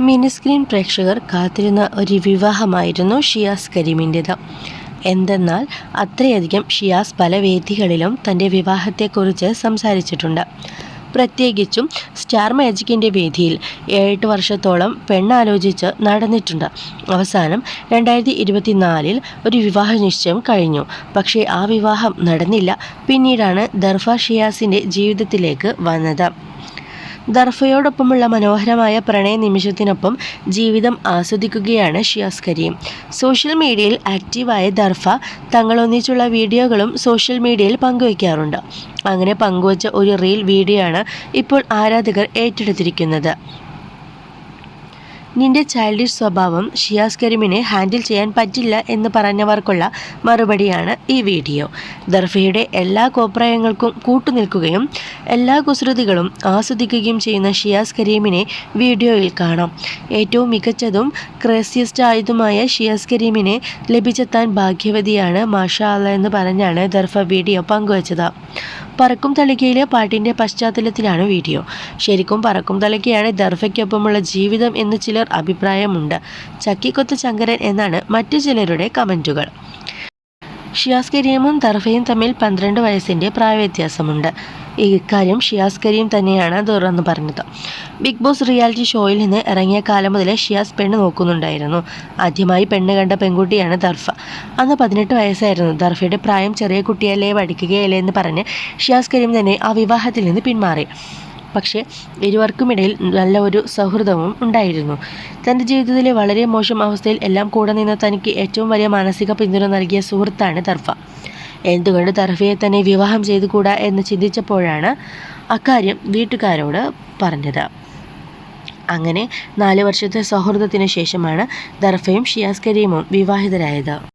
Mini screen പ്രേക്ഷകർ കാത്തിരുന്ന ഒരു വിവാഹമായിരുന്നു ഷിയാസ് കരീമിന്റേത്. എന്തെന്നാൽ അത്രയധികം ഷിയാസ് പല വേദികളിലും തന്റെ വിവാഹത്തെക്കുറിച്ച് സംസാരിച്ചിട്ടുണ്ട്. പ്രത്യേകിച്ചും സ്റ്റാർ മാജിക്കിന്റെ വേദിയിൽ ഏഴെട്ട് വർഷത്തോളം പെണ്ണാലോചിച്ച് നടന്നിട്ടുണ്ട്. അവസാനം രണ്ടായിരത്തി ഇരുപത്തിനാലിൽ ഒരു വിവാഹ നിശ്ചയം കഴിഞ്ഞു. പക്ഷേ ആ വിവാഹം നടന്നില്ല. പിന്നീടാണ് ദർഫ ഷിയാസിന്റെ ജീവിതത്തിലേക്ക് വന്നത്. ദർഫയോടൊപ്പമുള്ള മനോഹരമായ പ്രണയ നിമിഷത്തിനൊപ്പം ജീവിതം ആസ്വദിക്കുകയാണ് ഷിയാസ് കരീം. സോഷ്യൽ മീഡിയയിൽ ആക്റ്റീവായ ദർഫ തങ്ങളൊന്നിച്ചുള്ള വീഡിയോകളും സോഷ്യൽ മീഡിയയിൽ പങ്കുവയ്ക്കാറുണ്ട്. അങ്ങനെ പങ്കുവച്ച ഒരു റീൽ വീഡിയോ ആണ് ഇപ്പോൾ ആരാധകർ ഏറ്റെടുത്തിരിക്കുന്നത്. നിന്റെ ചൈൽഡിഷ് സ്വഭാവം ഷിയാസ് കരീമിനെ ഹാൻഡിൽ ചെയ്യാൻ പറ്റില്ല എന്ന് പറഞ്ഞവർക്കുള്ള മറുപടിയാണ് ഈ വീഡിയോ ദർഫയുടെ എല്ലാ കോപ്രായങ്ങൾക്കും കൂട്ടുനിൽക്കുകയും എല്ലാ കുസൃതികളും ആസ്വദിക്കുകയും ചെയ്യുന്ന ഷിയാസ് കരീമിനെ വീഡിയോയിൽ കാണാം. ഏറ്റവും മികച്ചതും ക്രേസിയസ്റ്റ് ആയതുമായ ഷിയാസ് കരീമിനെ ലഭിച്ചെത്താൻ ഭാഗ്യവതിയാണ് മാഷ അല്ല എന്ന് പറഞ്ഞാണ് ദർഫ വീഡിയോ പങ്കുവച്ചത്. പറക്കും തളികയിലെ പാട്ടിന്റെ പശ്ചാത്തലത്തിലാണ് വീഡിയോ ശരിക്കും പറക്കും തളികയാണ് ദർഫയ്ക്കൊപ്പമുള്ള ജീവിതം എന്ന് ചിലർ അഭിപ്രായമുണ്ട്. ചക്കിക്കൊത്ത് ശങ്കരൻ എന്നാണ് മറ്റു ചിലരുടെ കമന്റുകൾ ഷിയാസ് കരീമും തർഫയും തമ്മിൽ പന്ത്രണ്ട് വയസ്സിന്റെ പ്രായവ്യത്യാസമുണ്ട്. ഇക്കാര്യം ഷിയാസ് കരീം തന്നെയാണ് തുറന്നു പറഞ്ഞത്. ബിഗ് ബോസ് റിയാലിറ്റി ഷോയിൽ നിന്ന് ഇറങ്ങിയ കാലം മുതലേ ഷിയാസ് പെണ്ണ് നോക്കുന്നുണ്ടായിരുന്നു. ആദ്യമായി പെണ്ണ് കണ്ട പെൺകുട്ടിയാണ് ദർഫ അന്ന് പതിനെട്ട് വയസ്സായിരുന്നു. ദർഫയുടെ പ്രായം ചെറിയ കുട്ടിയല്ലേ പഠിക്കുകയല്ലേ എന്ന് പറഞ്ഞ് ഷിയാസ് കരീം തന്നെ ആ വിവാഹത്തിൽ നിന്ന് പിന്മാറി. പക്ഷേ ഇരുവർക്കുമിടയിൽ നല്ല ഒരു സൗഹൃദവും ഉണ്ടായിരുന്നു. തന്റെ ജീവിതത്തിലെ വളരെ മോശം അവസ്ഥയിൽ എല്ലാം കൂടെ നിന്ന് തനിക്ക് ഏറ്റവും വലിയ മാനസിക പിന്തുണ നൽകിയ സുഹൃത്താണ് തർഫ എന്തുകൊണ്ട് തർഫയെ തന്നെ വിവാഹം ചെയ്തുകൂടാ എന്ന് ചിന്തിച്ചപ്പോഴാണ് അക്കാര്യം വീട്ടുകാരോട് പറഞ്ഞത്. അങ്ങനെ നാല് വർഷത്തെ സൗഹൃദത്തിന് ശേഷമാണ് ദർഫയും ഷിയാസ് കരീമും വിവാഹിതരായത്.